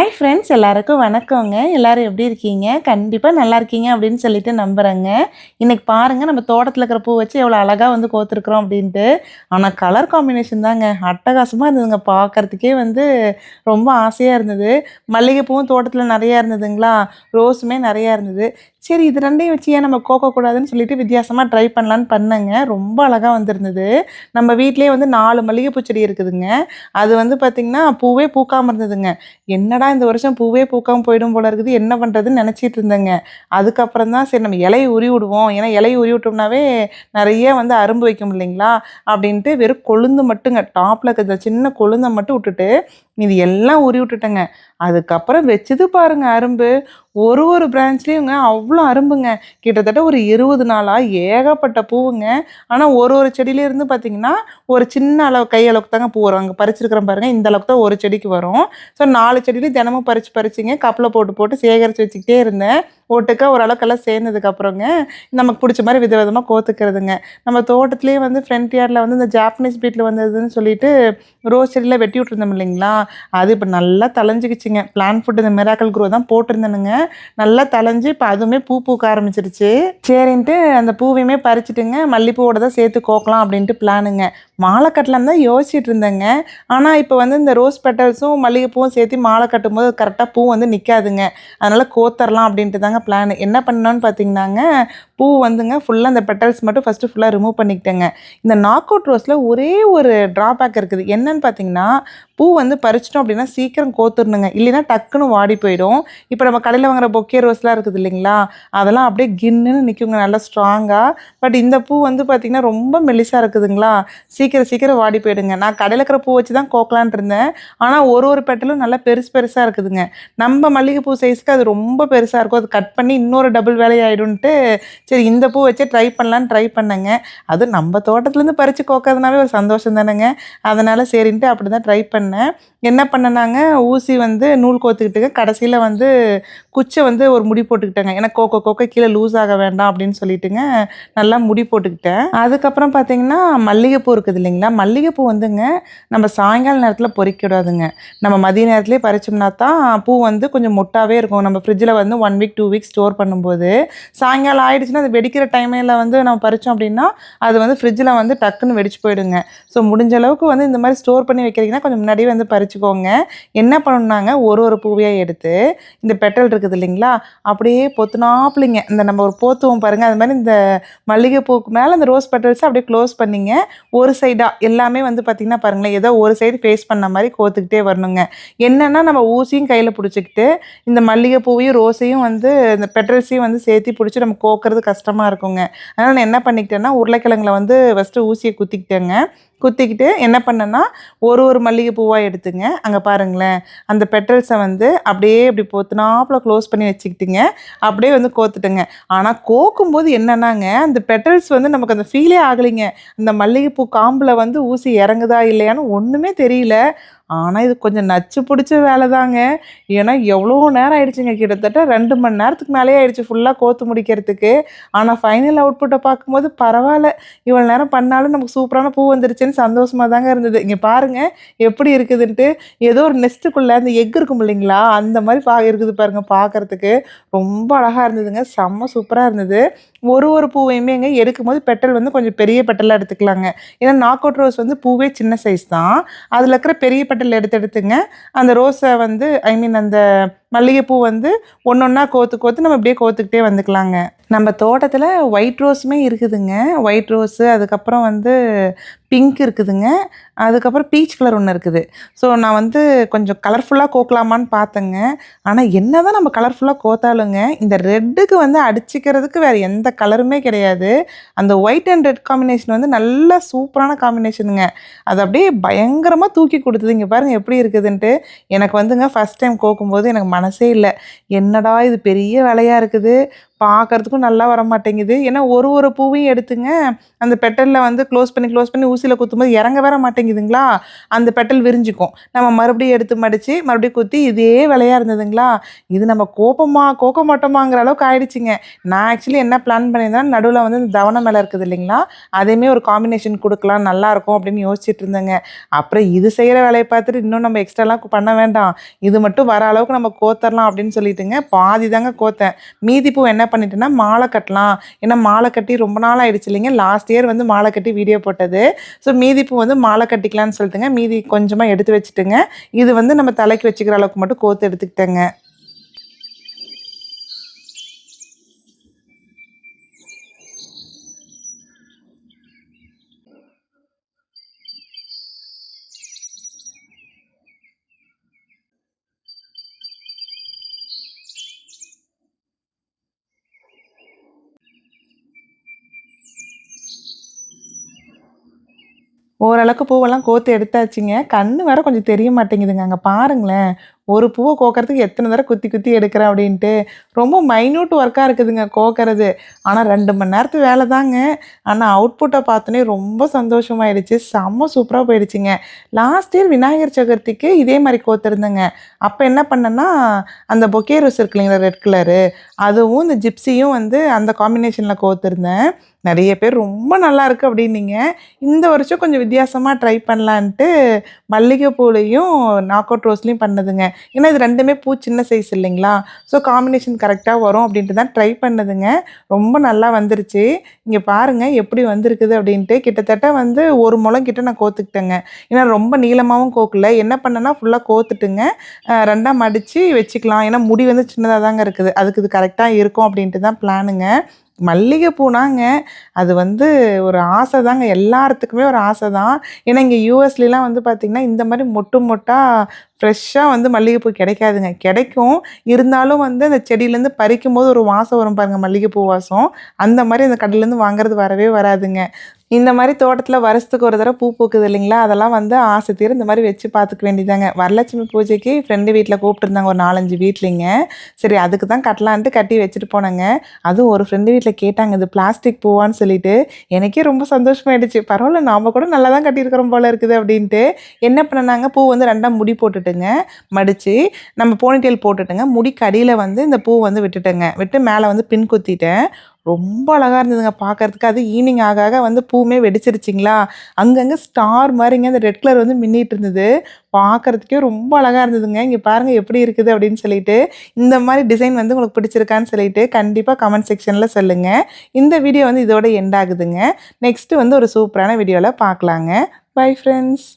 Hi friends எல்லாருக்கும் வணக்கங்க. எல்லாரும் எப்படி இருக்கீங்க? கண்டிப்பாக நல்லா இருக்கீங்க அப்படின்னு சொல்லிட்டு நம்புகிறேங்க இன்றைக்கி பாருங்கள் நம்ம தோட்டத்தில் இருக்கிற பூ வச்சு எவ்வளோ அழகாக வந்து கோத்துருக்குறோம் அப்படின்ட்டு. ஆனால் கலர் காம்பினேஷன் தாங்க. அட்டகாசமாக இருந்ததுங்க. பார்க்கறதுக்கே வந்து ரொம்ப ஆசையாக இருந்தது. மல்லிகைப்பூவும் தோட்டத்தில் நிறையா இருந்ததுங்களா? ரோஸுமே நிறையா இருந்தது. சரி இது ரெண்டையும் வச்சு ஏன் நம்ம கோக்கக்கூடாதுன்னு சொல்லிட்டு வித்தியாசமாக ட்ரை பண்ணலான்னு பண்ணேங்க. ரொம்ப அழகாக வந்திருந்தது. நம்ம வீட்டிலேயே வந்து நாலு மல்லிகைப்பூ செடி இருக்குதுங்க. அது வந்து பார்த்திங்கன்னா பூவே பூக்காமல் இருந்ததுங்க. என்னடா இந்த வருஷம் பூவே பூக்காமல் போயிடும் போல இருக்குது. என்ன பண்ணுறதுன்னு நினச்சிட்டு இருந்தேங்க. அதுக்கப்புறம் தான் சரி நம்ம இலையை உரி விடுவோம். ஏன்னா இலையை உரி விட்டோம்னாவே நிறைய வந்து அரும்பு வைக்கும் இல்லைங்களா? அப்படின்ட்டு வெறும் கொழுந்து மட்டுங்க டாப்பில் இருக்கிற சின்ன கொழுந்தை மட்டும் விட்டுட்டு இது எல்லாம் உரி விட்டுட்டேங்க. அதுக்கப்புறம் வச்சது பாருங்க அரும்பு. ஒரு ஒரு பிரான்ச்லேயுங்க அவ்வளோ அரும்புங்க. கிட்டத்தட்ட ஒரு இருபது நாளாக ஏகப்பட்ட பூவுங்க. ஆனால் ஒரு ஒரு செடியிலேருந்து பார்த்தீங்கன்னா ஒரு சின்ன அளவு கை அளவுக்கு தாங்க பூ வரும். அங்கே பறிச்சிருக்கிறேன் பாருங்கள் இந்த அளவுக்கு தான் ஒரு செடிக்கு வரும். ஸோ நாலு செடியிலையும் தினமும் பறித்து பறிச்சிங்க. கப்பில் போட்டு போட்டு சேகரித்து வச்சுக்கிட்டே இருந்தேன். ஒட்டுக்கா ஓரளவுக்கெல்லாம் சேர்ந்ததுக்கப்புறங்க நமக்கு பிடிச்ச மாதிரி வித விதமாக கோத்துக்கிறதுங்க. நம்ம தோட்டத்துலேயே வந்து ஃப்ரண்ட் யார்டில் வந்து இந்த ஜாப்பனீஸ் பீட்டில் வந்ததுன்னு சொல்லிட்டு ரோஸ் செடியில் வெட்டி விட்டுருந்தோம் இல்லைங்களா? அது இப்போ நல்லா தலைஞ்சிக்கிச்சுங்க பிளான் ஃபுட் இந்த மிராக்கல் குரோ தான் போட்டிருந்தேனுங்க. நல்லா தலைஞ்சு இப்போ அதுவுமே பூ பூக்க ஆரம்பிச்சிருச்சு. சரின்ட்டு அந்த பூவையுமே பறிச்சுட்டுங்க மல்லிப்பூவோட தான் சேர்த்து கோக்கலாம் அப்படின்ட்டு பிளானுங்க மாலை கட்டலாம் தான் யோசிச்சுட்டு இருந்தேங்க. ஆனால் இப்போ வந்து இந்த ரோஸ் பெட்டல்ஸும் மல்லிகைப்பூவும் சேர்த்து மாலை கட்டும்போது கரெக்டாக பூ வந்து நிற்காதுங்க அதனால் கோத்தரலாம் அப்படின்ட்டு தாங்க பிளான் என்ன பண்ணோன்னு பார்த்தீங்கன்னாங்க பூ வந்துங்க ஃபுல்லாக அந்த பெட்டல்ஸ் மட்டும் ஃபஸ்ட்டு ஃபுல்லாக ரிமூவ் பண்ணிக்கிட்டேங்க. இந்த நாக் அவுட் ரோஸில் ஒரே ஒரு ட்ராபேக் இருக்குது. என்னன்னு பார்த்தீங்கன்னா பூ வந்து பறிச்சிட்டோம் அப்படின்னா சீக்கிரம் கோத்துடணுங்க இல்லைன்னா டக்குன்னு வாடி போயிடும். இப்போ நம்ம கடையில் வாங்குற பொக்கே ரோஸ்லாம் இருக்குது இல்லைங்களா அதெல்லாம் அப்படியே கின்னுன்னு நிற்குங்க நல்லா ஸ்ட்ராங்காக பட் இந்த பூ வந்து பார்த்திங்கன்னா ரொம்ப மெலிசாக இருக்குதுங்களா சீக்கிரம் சீக்கிரம் வாடி போயிடுங்க. நான் கடையில் இருக்கிற பூ வச்சு தான் கோக்கலான் இருந்தேன். ஆனால் ஒரு ஒரு பெட்டலும் நல்லா பெருசு பெருசாக இருக்குதுங்க. நம்ம மல்லிகைப்பூ சைஸ்க்கு அது ரொம்ப பெருசாக இருக்கும் அது கட் பண்ணி இன்னொரு டபுள் வேலையாயிடும்ட்டு சரி இந்த பூ வச்சே ட்ரை பண்ணலான்னு ட்ரை பண்ணேங்க. அது நம்ம தோட்டத்துலேருந்து பறித்து கோக்கிறதுனாவே ஒரு சந்தோஷம் தானேங்க. அதனால் சரின்ட்டு அப்படி தான் ட்ரை பண்ணேன். என்ன பண்ணனாங்க? ஊசி வந்து நூல் கோத்துக்கிட்டுங்க கடைசியில் வந்து குச்சை வந்து ஒரு முடி போட்டுக்கிட்டேங்க. ஏன்னா கோக்க கோக்க கீழே லூஸ் ஆக வேண்டாம் அப்படின்னு சொல்லிட்டுங்க நல்லா முடி போட்டுக்கிட்டேன். அதுக்கப்புறம் பார்த்தீங்கன்னா மல்லிகைப்பூ இருக்குது இல்லைங்களா? மல்லிகைப்பூ வந்துங்க நம்ம சாயங்கால நேரத்தில் பொறிக்க விடாதுங்க நம்ம மதிய நேரத்துலேயே பறிச்சோம்னா தான் பூ வந்து கொஞ்சம் முட்டாகவே இருக்கும். நம்ம ஃப்ரிட்ஜில் வந்து one week two week store பண்ணும்போது. சாயங்காலம் ஆயிடுச்சுன்னா அது வெடிக்கிற டைமில் வந்து நம்ம பறித்தோம் அப்படின்னா அது வந்து ஃப்ரிட்ஜில் வந்து டக்குன்னு வெடிச்சு போயிடுங்க. ஸோ முடிஞ்ச அளவுக்கு வந்து இந்த மாதிரி ஸ்டோர் பண்ணி வைக்கிறீங்கன்னா கொஞ்சம் முன்னாடியே வந்து வச்சுக்கோங்க. என்ன பண்ணணுன்னாங்க ஒரு ஒரு பூவையாக எடுத்து இந்த பெட்டல் இருக்குது இல்லைங்களா? அப்படியே பொத்துனாப்பிளிங்க இந்த நம்ம ஒரு போத்துவோம் பாருங்கள் அது மாதிரி இந்த மல்லிகைப்பூக்கு மேலே இந்த ரோஸ் பெட்டல்ஸை அப்படியே க்ளோஸ் பண்ணிங்க. ஒரு சைடாக எல்லாமே வந்து பார்த்திங்கன்னா பாருங்களேன் ஏதோ ஒரு சைடு ஃபேஸ் பண்ண மாதிரி கோத்துக்கிட்டே வரணுங்க. என்னென்னா நம்ம ஊசியும் கையில் பிடிச்சிக்கிட்டு இந்த மல்லிகைப்பூவையும் ரோஸையும் வந்து இந்த பெட்ரல்ஸையும் வந்து சேர்த்து பிடிச்சி நம்ம கோக்கிறது கஷ்டமாக இருக்குங்க. அதனால் நான் என்ன பண்ணிக்கிட்டேன்னா உருளைக்கிழங்குல வந்து ஃபஸ்ட்டு ஊசியை குத்திக்கிட்டேங்க. குத்திக்கிட்டு என்ன பண்ணேன்னா ஒரு ஒரு மல்லிகை பூவாக எடுத்துங்க. அங்கே பாருங்களேன். அந்த பெட்ரல்ஸை வந்து அப்படியே இப்படி போத்துனாப்பில் க்ளோஸ் பண்ணி வச்சுக்கிட்டுங்க. அப்படியே வந்து கோத்துட்டுங்க. ஆனால் கோக்கும்போது என்னன்னாங்க அந்த பெட்ரல்ஸ் வந்து நமக்கு அந்த ஃபீலே ஆகலைங்க. அந்த மல்லிகைப்பூ காம்பில் வந்து ஊசி இறங்குதா இல்லையான்னு ஒன்றுமே தெரியல. ஆனால் இது கொஞ்சம் நச்சு பிடிச்ச வேலை தாங்க ஏன்னா எவ்வளோ நேரம் ஆயிடுச்சுங்க. கிட்டத்தட்ட ரெண்டு மணி நேரத்துக்கு மேலேயே ஆயிடுச்சு ஃபுல்லாக கோத்து முடிக்கிறதுக்கு. ஆனால் ஃபைனல் அவுட்புட்டை பார்க்கும்போது பரவாயில்ல. இவ்வளோ நேரம் பண்ணாலும் நமக்கு சூப்பரான பூ வந்துருச்சுன்னு சந்தோஷமாக தாங்க இருந்தது. இங்கே பாருங்கள் எப்படி இருக்குதுன்ட்டு. ஏதோ ஒரு நெஸ்ட்டுக்குள்ளே அந்த எக் இருக்கும் இல்லைங்களா? அந்த மாதிரி பா இருக்குது பாருங்கள் பார்க்குறதுக்கு. ரொம்ப அழகாக இருந்ததுங்க. செம்ம சூப்பராக இருந்தது. ஒரு ஒரு பூவையுமேங்க எடுக்கும்போது பெட்டல் வந்து கொஞ்சம் பெரிய பெட்டலாக எடுத்துக்கலாங்க. ஏன்னா நாக் அவுட் ரோஸ் வந்து பூவே சின்ன சைஸ் தான். அதில் இருக்கிற பெரிய பெட்டல் எடுத்து எடுத்துங்க. அந்த ரோஸை வந்து ஐ மீன் அந்த மல்லிகைப்பூ வந்து ஒன்று ஒன்றா கோத்து கோத்து நம்ம இப்படியே கோத்துக்கிட்டே வந்துக்கலாங்க. நம்ம தோட்டத்தில் ஒயிட் ரோஸுமே இருக்குதுங்க. ஒயிட் ரோஸு அதுக்கப்புறம் வந்து பிங்க் இருக்குதுங்க. அதுக்கப்புறம் பீச் கலர் ஒன்று இருக்குது. ஸோ நான் வந்து கொஞ்சம் கலர்ஃபுல்லாக கோக்கலாமான்னு பார்த்தேங்க. ஆனால் என்ன தான் நம்ம கலர்ஃபுல்லாக கோத்தாலுங்க இந்த ரெட்டுக்கு வந்து அடிச்சிக்கிறதுக்கு வேறு எந்த கலருமே கிடையாது. அந்த ஒயிட் அண்ட் ரெட் காம்பினேஷன் வந்து நல்ல சூப்பரான காம்பினேஷனுங்க அது அப்படியே பயங்கரமாக தூக்கி கொடுத்தது இங்கே பாருங்கள் எப்படி இருக்குதுன்ட்டு. எனக்கு வந்துங்க ஃபஸ்ட் டைம் கோக்கும்போது எனக்கு மனசே இல்லை. என்னடா இது பெரிய வேலையாக இருக்குது? பார்க்கறதுக்கும் நல்லா வர மாட்டேங்குது ஏன்னா ஒரு ஒரு பூவையும் எடுத்துங்க அந்த பெட்டலில் வந்து க்ளோஸ் பண்ணி க்ளோஸ் பண்ணி ஊசியில் குத்தும்போது இறங்க வர மாட்டேங்குதுங்களா? அந்த பெட்டல் விரிஞ்சுக்கும். நம்ம மறுபடியும் எடுத்து மடித்து மறுபடியும் குத்தி இதே விலையாக இருந்ததுங்களா? இது நம்ம கோப்பமா கோக்க மாட்டோமாங்கிற அளவுக்கு ஆயிடுச்சுங்க. நான் ஆக்சுவலி என்ன பிளான் பண்ணியிருந்தேன் நடுவில் வந்து இந்த தவணை மேலே இருக்குது இல்லைங்களா? அதையுமே ஒரு காம்பினேஷன் கொடுக்கலாம் நல்லாயிருக்கும் அப்படின்னு யோசிச்சுட்டு இருந்தேங்க. அப்புறம் இது செய்கிற வேலையை பார்த்துட்டு இன்னும் நம்ம எக்ஸ்ட்ராலாம் பண்ண வேண்டாம். இது மட்டும் வர அளவுக்கு நம்ம கோத்தரலாம் அப்படின்னு சொல்லிட்டுங்க பாதி தாங்க கோத்தேன். மீதி பூ என்ன பண்ணிட்டேன்னா மாலை கட்டலாம். ஏன்னா மாலை கட்டி ரொம்ப நாள் ஆயிடுச்சு இல்லைங்க. லாஸ்ட் இயர் வந்து மாலை கட்டி வீடியோ போட்டது. ஸோ மீதி பூ வந்து மாலை கட்டிக்கலாம்னு சொல்லிட்டுங்க. மீதி கொஞ்சமாக எடுத்து வச்சுட்டுங்க. இது வந்து நம்ம தலைக்கு வச்சுக்கிற அளவுக்கு மட்டும் கோத்து எடுத்துக்கிட்டேங்க. ஓரளவுக்கு பூவெல்லாம் கோத்து எடுத்தாச்சுங்க. கண்ணு வேற கொஞ்சம் தெரிய மாட்டேங்குதுங்க. அங்கே பாருங்களேன். ஒரு பூவை கோக்கிறதுக்கு எத்தனை தடவை குத்தி குத்தி எடுக்கிறேன் அப்படின்ட்டு ரொம்ப மைன்யூட் ஒர்க்காக இருக்குதுங்க கோக்கிறது. ஆனால் ரெண்டு மணி நேரத்து வேலை தாங்க. ஆனால் அவுட்புட்டை பார்த்தோன்னே ரொம்ப சந்தோஷமாயிடுச்சு. செம்ம சூப்பராக போயிடுச்சுங்க. லாஸ்ட் இயர் விநாயகர் சதுர்த்திக்கு இதே மாதிரி கோத்திருந்தேங்க. அப்போ என்ன பண்ணேன்னா அந்த பொக்கே ரோஸ் இருக்கு இல்லைங்களா ரெட் கலரு அதுவும் இந்த ஜிப்ஸியும் வந்து அந்த காம்பினேஷனில் கோத்திருந்தேன். நிறைய பேர் ரொம்ப நல்லா இருக்கு அப்படின்னீங்க. இந்த வருஷம் கொஞ்சம் வித்தியாசமாக ட்ரை பண்ணலான்ட்டு மல்லிகைப்பூலையும் நாக் அவுட் ரோஸ்லையும் பண்ணதுங்க. ஏன்னா இது ரெண்டுமே பூ சின்ன சைஸ் இல்லைங்களா? ஸோ காம்பினேஷன் கரெக்டாக வரும் அப்படின்ட்டு தான் ட்ரை பண்ணதுங்க. ரொம்ப நல்லா வந்துருச்சு. இங்கே பாருங்கள் எப்படி வந்திருக்குது அப்படின்ட்டு. கிட்டத்தட்ட வந்து ஒரு முளம் கிட்ட நான் கோத்துக்கிட்டேங்க. ஏன்னா ரொம்ப நீளமாகவும் கோக்கல. என்ன பண்ணேன்னா ஃபுல்லாக கோத்துட்டுங்க. ரெண்டாக மடித்து வச்சுக்கலாம். ஏன்னா முடி வந்து சின்னதாக தாங்க இருக்குது. அதுக்கு இது கரெக்டாக இருக்கும் அப்படின்ட்டு தான் பிளானுங்க மல்லிகை பூனாங்க அது வந்து ஒரு ஆசை தாங்க எல்லாத்துக்குமே ஒரு ஆசை தான் ஏன்னா இங்கே யூஎஸ்லாம் வந்து பார்த்திங்கன்னா இந்த மாதிரி மொட்டு மொட்டாக ஃப்ரெஷ்ஷாக வந்து மல்லிகைப்பூ கிடைக்காதுங்க. கிடைக்கும். இருந்தாலும் வந்து அந்த செடியிலேருந்து பறிக்கும் போது ஒரு வாசம் வரும் பாருங்க மல்லிகைப்பூ வாசம். அந்த மாதிரி அந்த கடையிலேருந்து வாங்குறது வரவே வராதுங்க. இந்த மாதிரி தோட்டத்தில் வருஷத்துக்கு ஒரு தடவை பூ பூக்குது இல்லைங்களா? அதெல்லாம் வந்து ஆசை தீர இந்த மாதிரி வச்சு பார்த்துக்க வேண்டியதாங்க. வரலட்சுமி பூஜைக்கு ஃப்ரெண்டு வீட்டில் கூப்பிட்டுருந்தாங்க. ஒரு நாலஞ்சு வீட்லிங்க. சரி அதுக்கு தான் கட்டலான்ட்டு கட்டி வச்சுட்டு போனேங்க. அதுவும் ஒரு ஃப்ரெண்டு வீட்டில் கேட்டாங்க இது பிளாஸ்டிக் பூவான்னு சொல்லிட்டு. எனக்கே ரொம்ப சந்தோஷமாயிடுச்சு. பரவாயில்ல நாம் கூட நல்லா தான் கட்டியிருக்கிறோம் போல இருக்குது அப்படின்ட்டு. என்ன பண்ணாங்க பூ வந்து ரெண்டாக முடி போட்டுட்டுங்க. மடித்து நம்ம போனிட்டேல் போட்டுட்டுங்க. முடிக்கு அடியில் வந்து இந்த பூ வந்து விட்டுட்டேங்க. விட்டு மேலே வந்து பின் குத்திட்டேன். ரொம்ப அழகாக இருந்ததுங்க பார்க்கறதுக்கு அது ஈவினிங் ஆக ஆக வந்து பூவுமே வெடிச்சிருச்சிங்களா? அங்கங்கே ஸ்டார் மாதிரிங்க அந்த ரெட் கலர் வந்து மின்னிட்டு இருந்தது. பார்க்கறதுக்கே ரொம்ப அழகாக இருந்ததுங்க. இங்கே பாருங்கள் எப்படி இருக்குது அப்படின்னு சொல்லிட்டு. இந்த மாதிரி டிசைன் வந்து உங்களுக்கு பிடிச்சிருக்கான்னு சொல்லிட்டு கண்டிப்பாக கமெண்ட் செக்ஷனில் சொல்லுங்கள் இந்த வீடியோ வந்து இதோட எண்ட் ஆகுதுங்க. நெக்ஸ்ட்டு வந்து ஒரு சூப்பரான வீடியோவில் பார்க்கலாங்க பை ஃப்ரெண்ட்ஸ்